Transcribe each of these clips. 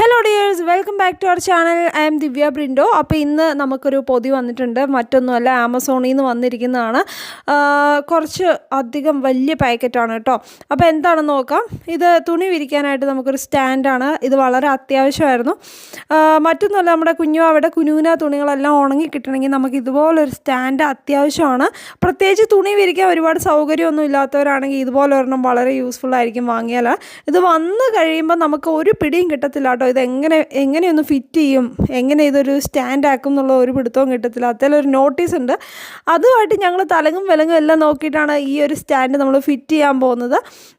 Hello. Hello dears welcome back to our channel I'm Divya Brindo അപ്പോൾ ഇന്ന് നമുക്കൊരു പൊതി വന്നിട്ടുണ്ട്. മറ്റൊന്നുമല്ല ആമസോണിൽ നിന്ന് വന്നിരിക്കുന്നതാണ്. കുറച്ച് അധികം വലിയ പാക്കറ്റാണ് കേട്ടോ അപ്പോൾ എന്താണെന്ന് നോക്കാം. ഇത് തുണി വിരിക്കാനായിട്ട് നമുക്കൊരു സ്റ്റാൻഡാണ് ഇത് വളരെ അത്യാവശ്യമായിരുന്നു. മറ്റൊന്നുമല്ല നമ്മുടെ കുഞ്ഞു അവിടെ കുനൂന തുണികളെല്ലാം ഉണങ്ങി കിട്ടണമെങ്കിൽ നമുക്ക് ഇതുപോലൊരു സ്റ്റാൻഡ് അത്യാവശ്യമാണ്. പ്രത്യേകിച്ച് തുണി വിരിക്കാൻ ഒരുപാട് സൗകര്യമൊന്നും ഇല്ലാത്തവരാണെങ്കിൽ ഇതുപോലെ ഒരെണ്ണം വളരെ യൂസ്ഫുൾ ആയിരിക്കും വാങ്ങിയാൽ ഇത് വന്ന് കഴിയുമ്പോൾ നമുക്ക് ഒരു പിടിയും കിട്ടത്തില്ല കേട്ടോ ഇത് എങ്ങനെ എങ്ങനെയൊന്ന് ഫിറ്റ് ചെയ്യും എങ്ങനെ ഇതൊരു സ്റ്റാൻഡ് ആക്കും എന്നുള്ള ഒരു പിടുത്തവും കിട്ടത്തില്ല. ഒരു നോട്ടീസ് ഉണ്ട്. അതുമായിട്ട് ഞങ്ങൾ തലങ്ങും വിലങ്ങും എല്ലാം നോക്കിയിട്ടാണ് ഈ ഒരു സ്റ്റാൻഡ് നമ്മൾ ഫിറ്റ് ചെയ്യാൻ പോകുന്നത്.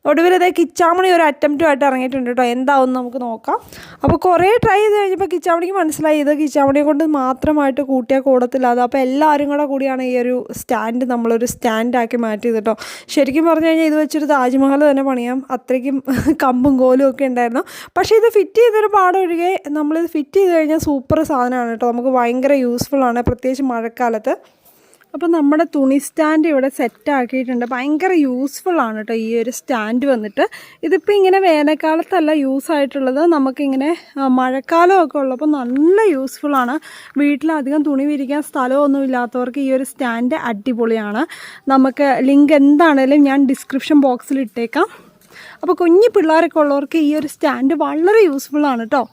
ഒടുവിൽ ഇതേ കിച്ചാമണി ഒരു അറ്റംപ്റ്റുമായിട്ട് ഇറങ്ങിയിട്ടുണ്ട് കേട്ടോ. എന്താവും നമുക്ക് നോക്കാം. അപ്പോൾ കുറേ ട്രൈ ചെയ്ത് കഴിഞ്ഞപ്പോൾ കിച്ചാമണിക്ക് മനസ്സിലായി. ഇത് കിച്ചാമണിയെ കൊണ്ട് മാത്രമായിട്ട് കൂട്ടിയാൽ കൂടത്തില്ല. അത് അപ്പോൾ എല്ലാവരും കൂടെ കൂടിയാണ് ഈ ഒരു സ്റ്റാൻഡ് നമ്മളൊരു സ്റ്റാൻഡാക്കി മാറ്റിയത് കേട്ടോ. ശരിക്കും പറഞ്ഞു കഴിഞ്ഞാൽ ഇത് വെച്ചൊരു താജ്മഹൽ തന്നെ പണിയാം. അത്രയ്ക്കും കമ്പും കോലും ഒക്കെ ഉണ്ടായിരുന്നു. പക്ഷേ ഇത് ഫിറ്റ് ചെയ്തൊരു പാടൊഴികെ നമ്മളിത് ഫിറ്റ് ചെയ്ത് കഴിഞ്ഞാൽ സൂപ്പർ സാധനമാണ് കേട്ടോ. നമുക്ക് ഭയങ്കര യൂസ്ഫുൾ ആണ്. പ്രത്യേകിച്ച് മഴക്കാലത്ത്. അപ്പോൾ നമ്മുടെ തുണി സ്റ്റാൻഡ് ഇവിടെ സെറ്റ് ആക്കിയിട്ടുണ്ട്. ഭയങ്കര യൂസ്ഫുള്ളാണ് കേട്ടോ ഈ ഒരു സ്റ്റാൻഡ് വന്നിട്ട്. ഇതിപ്പോൾ ഇങ്ങനെ വേനൽക്കാലത്തല്ല യൂസ് ആയിട്ടുള്ളത്. നമുക്കിങ്ങനെ മഴക്കാലമൊക്കെ ഉള്ളപ്പോൾ നല്ല യൂസ്ഫുള്ളാണ് വീട്ടിലധികം തുണി വിരിക്കാൻ സ്ഥലമൊന്നും ഇല്ലാത്തവർക്ക് ഈ ഒരു സ്റ്റാൻഡ് അടിപൊളിയാണ്. നമുക്ക് ലിങ്ക് എന്താണേലും ഞാൻ ഡിസ്ക്രിപ്ഷൻ ബോക്സിൽ ഇട്ടേക്കാം. അപ്പോൾ കുഞ്ഞു പിള്ളേരൊക്കെ ഉള്ളവർക്ക് ഈ ഒരു സ്റ്റാൻഡ് വളരെ യൂസ്ഫുൾ ആണ് കേട്ടോ